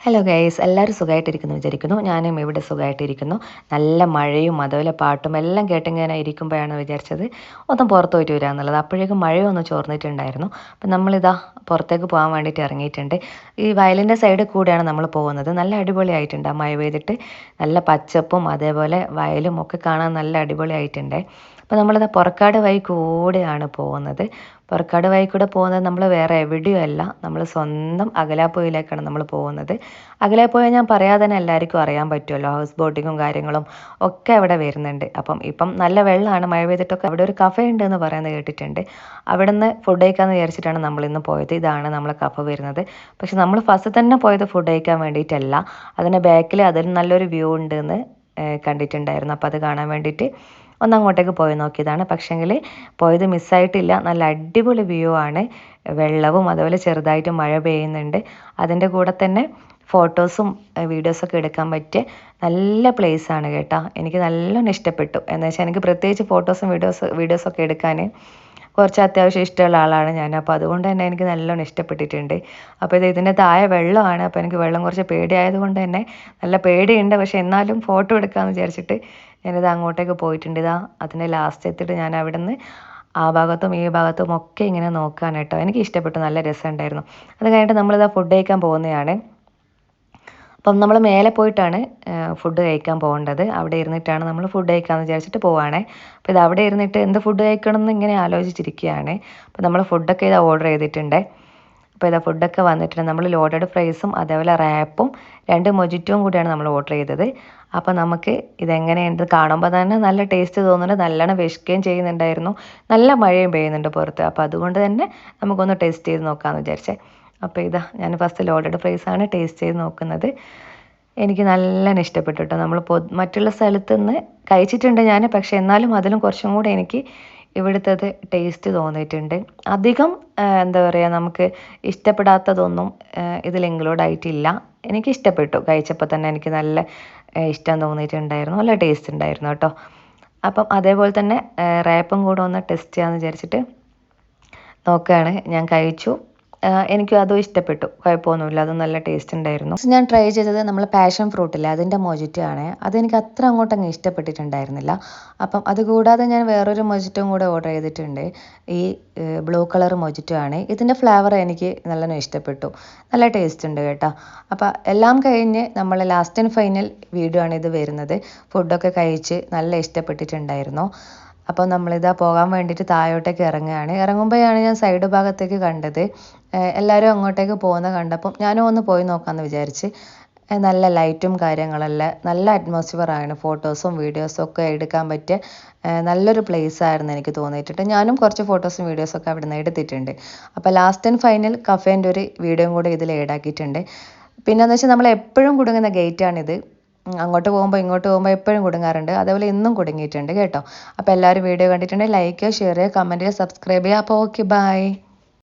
Hello guys എല്ലാവരും സുഖമായിട്ടിരിക്കുന്നു വിചാരിക്കുന്നു. ഞാനും ഇവിടെ സുഖമായിട്ടിരിക്കുന്നു നല്ല മഴയും അതുപോലെ പാട്ടും എല്ലാം കേട്ടിങ്ങനെ ഇരിക്കുമ്പോഴാണ് വിചാരിച്ചത് ഒന്ന് പുറത്ത് പോയിട്ട് വരിക എന്നുള്ളത്. അപ്പോഴേക്കും മഴയൊന്ന് ചോർന്നിട്ടുണ്ടായിരുന്നു. അപ്പം നമ്മളിതാ പുറത്തേക്ക് പോകാൻ വേണ്ടിയിട്ട് ഇറങ്ങിയിട്ടുണ്ട്. ഈ വയലിന്റെ സൈഡിൽ കൂടെയാണ് നമ്മൾ പോകുന്നത്. നല്ല അടിപൊളിയായിട്ടുണ്ട്. ആ മഴ പെയ്തിട്ട് നല്ല പച്ചപ്പും അതേപോലെ വയലും ഒക്കെ കാണാൻ നല്ല അടിപൊളിയായിട്ടുണ്ട്. അപ്പോൾ നമ്മളിതാ പുറക്കാട് വഴി കൂടെയാണ് പോകുന്നത്. പുറക്കാട് വഴി കൂടെ പോകുന്നത് നമ്മൾ വേറെ എവിടെയും അല്ല. നമ്മൾ സ്വന്തം അകലാപ്പുഴയിലേക്കാണ് നമ്മൾ പോകുന്നത്. അകലാപ്പുഴ ഞാൻ പറയാതെ തന്നെ എല്ലാവർക്കും അറിയാൻ പറ്റുമല്ലോ. ഹൗസ് ബോട്ടിങ്ങും കാര്യങ്ങളും ഒക്കെ അവിടെ വരുന്നുണ്ട്. അപ്പം ഇപ്പം നല്ല വെള്ളമാണ്. മഴ പെയ്തിട്ടൊക്കെ അവിടെ ഒരു കഫേ ഉണ്ട് എന്ന് പറയുന്നത് കേട്ടിട്ടുണ്ട്. അവിടെ നിന്ന് ഫുഡ് കഴിക്കാമെന്ന് വിചാരിച്ചിട്ടാണ് നമ്മൾ ഇന്ന് പോയത്. ഇതാണ് നമ്മളെ കഫ വരുന്നത്. പക്ഷെ നമ്മൾ ഫസ്റ്റ് തന്നെ പോയത് ഫുഡ് കഴിക്കാൻ വേണ്ടിയിട്ടല്ല. അതിന്റെ ബാക്കിൽ അതിൽ നല്ലൊരു വ്യൂ ഉണ്ട് എന്ന് കണ്ടിട്ടുണ്ടായിരുന്നു. അപ്പോൾ അത് കാണാൻ വേണ്ടിയിട്ട് ഒന്ന് അങ്ങോട്ടേക്ക് പോയി നോക്കിയതാണ്. പക്ഷേങ്കിൽ പോയത് മിസ്സായിട്ടില്ല നല്ല അടിപൊളി വ്യൂ ആണ്. വെള്ളവും അതുപോലെ ചെറുതായിട്ട് മഴ പെയ്യുന്നുണ്ട്. അതിന്റെ കൂടെ തന്നെ ഫോട്ടോസും വീഡിയോസൊക്കെ എടുക്കാൻ പറ്റിയ നല്ല പ്ലേസ് ആണ് കേട്ടോ. എനിക്ക് നല്ലോണം ഇഷ്ടപ്പെട്ടു. എന്ന് വെച്ചാൽ എനിക്ക് പ്രത്യേകിച്ച് ഫോട്ടോസും വീഡിയോസ് ഒക്കെ എടുക്കാൻ കുറച്ച് അത്യാവശ്യം ഇഷ്ടമുള്ള ആളാണ് ഞാൻ. അപ്പോൾ അതുകൊണ്ട് തന്നെ എനിക്ക് നല്ലോണം ഇഷ്ടപ്പെട്ടിട്ടുണ്ട്. അപ്പോൾ ഇത് ഇതിന്റെ താഴെ വെള്ളമാണ്. അപ്പോൾ എനിക്ക് വെള്ളം കുറച്ച് പേടിയായതുകൊണ്ട് തന്നെ നല്ല പേടിയുണ്ട്. പക്ഷേ എന്നാലും ഫോട്ടോ എടുക്കാമെന്ന് വിചാരിച്ചിട്ട് ഞാനിത് അങ്ങോട്ടേക്ക് പോയിട്ടുണ്ട്. ഇതാ അതിന്റെ ലാസ്റ്റ് എത്തിയിട്ട് ഞാൻ അവിടെ നിന്ന് ആ ഭാഗത്തും ഈ ഭാഗത്തും ഒക്കെ ഇങ്ങനെ നോക്കാൻ കേട്ടോ. എനിക്ക് ഇഷ്ടപ്പെട്ടു. നല്ല രസമുണ്ടായിരുന്നു. അത് കഴിഞ്ഞിട്ട് നമ്മളിതാ ഫുഡ് കഴിക്കാൻ പോകുന്നതാണ്. അപ്പം നമ്മൾ മേലെ പോയിട്ടാണ് ഫുഡ് കഴിക്കാൻ പോകേണ്ടത്. അവിടെ ഇരുന്നിട്ടാണ് നമ്മൾ ഫുഡ് കഴിക്കാമെന്ന് വിചാരിച്ചിട്ട് പോവുകയാണേ അപ്പോൾ ഇത് അവിടെ ഇരുന്നിട്ട് എന്ത് ഫുഡ് കഴിക്കണം എന്ന് ഇങ്ങനെ ആലോചിച്ചിരിക്കുകയാണ്. അപ്പോൾ നമ്മൾ ഫുഡൊക്കെ ഇത് ഓർഡർ ചെയ്തിട്ടുണ്ട്. അപ്പോൾ ഇതാ ഫുഡൊക്കെ വന്നിട്ടുണ്ട്. നമ്മൾ ലോഡഡ് ഫ്രൈസും അതേപോലെ റാപ്പും രണ്ട് മൊജിറ്റവും കൂടിയാണ് നമ്മൾ ഓർഡർ ചെയ്തത്. അപ്പോൾ നമുക്ക് ഇതെങ്ങനെയുണ്ട്? കാണുമ്പോൾ തന്നെ നല്ല ടേസ്റ്റ് തോന്നുന്നുണ്ട്. നല്ലോണം വിശക്കുകയും ചെയ്യുന്നുണ്ടായിരുന്നു. നല്ല മഴയും പെയ്യുന്നുണ്ട് പുറത്ത്. അപ്പോൾ അതുകൊണ്ട് തന്നെ നമുക്കൊന്ന് ടേസ്റ്റ് ചെയ്ത് നോക്കാമെന്ന് വിചാരിച്ചേ. അപ്പോൾ ഇതാ ഞാൻ ഫസ്റ്റ് ലോഡഡ് ഫ്രൈസാണ് ടേസ്റ്റ് ചെയ്ത് നോക്കുന്നത്. എനിക്ക് നല്ല ഇഷ്ടപ്പെട്ടു കേട്ടോ നമ്മൾ മറ്റുള്ള സ്ഥലത്ത് നിന്ന് കഴിച്ചിട്ടുണ്ട് ഞാൻ. പക്ഷേ എന്നാലും അതിലും കുറച്ചും കൂടെ എനിക്ക് ഇവിടുത്തത് ടേസ്റ്റ് തോന്നിയിട്ടുണ്ട്. അധികം എന്താ പറയുക നമുക്ക് ഇഷ്ടപ്പെടാത്തതൊന്നും ഇതിൽ ഇൻക്ലൂഡ് ആയിട്ടില്ല. എനിക്ക് ഇഷ്ടപ്പെട്ടു. കഴിച്ചപ്പോൾ തന്നെ എനിക്ക് നല്ല ഇഷ്ടം തോന്നിയിട്ടുണ്ടായിരുന്നു. നല്ല ടേസ്റ്റ് ഉണ്ടായിരുന്നു കേട്ടോ. അപ്പം അതേപോലെ തന്നെ റാപ്പും കൂടെ ഒന്ന് ടെസ്റ്റ് ചെയ്യാമെന്ന് വിചാരിച്ചിട്ട് നോക്കുകയാണ്. ഞാൻ കഴിച്ചു. എനിക്കും അതും ഇഷ്ടപ്പെട്ടു. കുഴപ്പമൊന്നുമില്ല അതും നല്ല ടേസ്റ്റ് ഉണ്ടായിരുന്നു. ഞാൻ ട്രൈ ചെയ്തത് നമ്മൾ പാഷൻ ഫ്രൂട്ടില്ലേ അതിന്റെ മൊജിറ്റോ ആണ്. അതെനിക്ക് അത്ര അങ്ങോട്ടങ്ങ് ഇഷ്ടപ്പെട്ടിട്ടുണ്ടായിരുന്നില്ല. അപ്പം അതുകൂടാതെ ഞാൻ വേറൊരു മൊജിറ്റോയും കൂടെ ഓർഡർ ചെയ്തിട്ടുണ്ട്. ഈ ബ്ലൂ കളർ മൊജിറ്റോ ആണ്. ഇതിന്റെ ഫ്ലേവർ എനിക്ക് നല്ലോണം ഇഷ്ടപ്പെട്ടു. നല്ല ടേസ്റ്റ് ഉണ്ട് കേട്ടോ. അപ്പോൾ എല്ലാം കഴിഞ്ഞ് നമ്മൾ ലാസ്റ്റ് ആൻഡ് ഫൈനൽ വീഡിയോ ആണ് ഇത് വരുന്നത്. ഫുഡൊക്കെ കഴിച്ച് നല്ല ഇഷ്ടപ്പെട്ടിട്ടുണ്ടായിരുന്നു. അപ്പോൾ നമ്മളിതാ പോകാൻ വേണ്ടിയിട്ട് താഴോട്ടേക്ക് ഇറങ്ങുകയാണ്. ഇറങ്ങുമ്പോഴാണ് ഞാൻ സൈഡ് ഭാഗത്തേക്ക് കണ്ടത്. എല്ലാവരും അങ്ങോട്ടേക്ക് പോകുന്ന കണ്ടപ്പം ഞാനും ഒന്ന് പോയി നോക്കാമെന്ന് വിചാരിച്ച് നല്ല ലൈറ്റും കാര്യങ്ങളെല്ലാം നല്ല അറ്റ്മോസ്ഫിയർ ആണ്. ഫോട്ടോസും വീഡിയോസും ഒക്കെ എടുക്കാൻ പറ്റിയ നല്ലൊരു പ്ലേസ് ആയിരുന്നു എനിക്ക് തോന്നിയിട്ടുണ്ട്. ഞാനും കുറച്ച് ഫോട്ടോസും വീഡിയോസും ഒക്കെ അവിടെ നിന്ന് എടുത്തിട്ടുണ്ട് അപ്പോൾ ലാസ്റ്റ് ആൻഡ് ഫൈനൽ കഫേന്റെ ഒരു വീഡിയോയും കൂടെ ഇതിൽ ഏഡാക്കിയിട്ടുണ്ട് പിന്നെ എന്ന് വെച്ചാൽ നമ്മൾ എപ്പോഴും കുടുങ്ങുന്ന ഗേറ്റാണിത് അങ്ങോട്ട് പോകുമ്പോൾ ഇങ്ങോട്ട് പോകുമ്പോൾ എപ്പോഴും കുടുങ്ങാറുണ്ട്. അതേപോലെ ഇന്നും കുടുങ്ങിയിട്ടുണ്ട് കേട്ടോ. അപ്പോൾ എല്ലാവരും വീഡിയോ കണ്ടിട്ടുണ്ടെങ്കിൽ ലൈക്ക് ചെയ്യുക ഷെയർ ചെയ്യുക കമന്റ് ചെയ്യുക സബ്സ്ക്രൈബ് ചെയ്യുക അപ്പോൾ ഓക്കെ ബൈ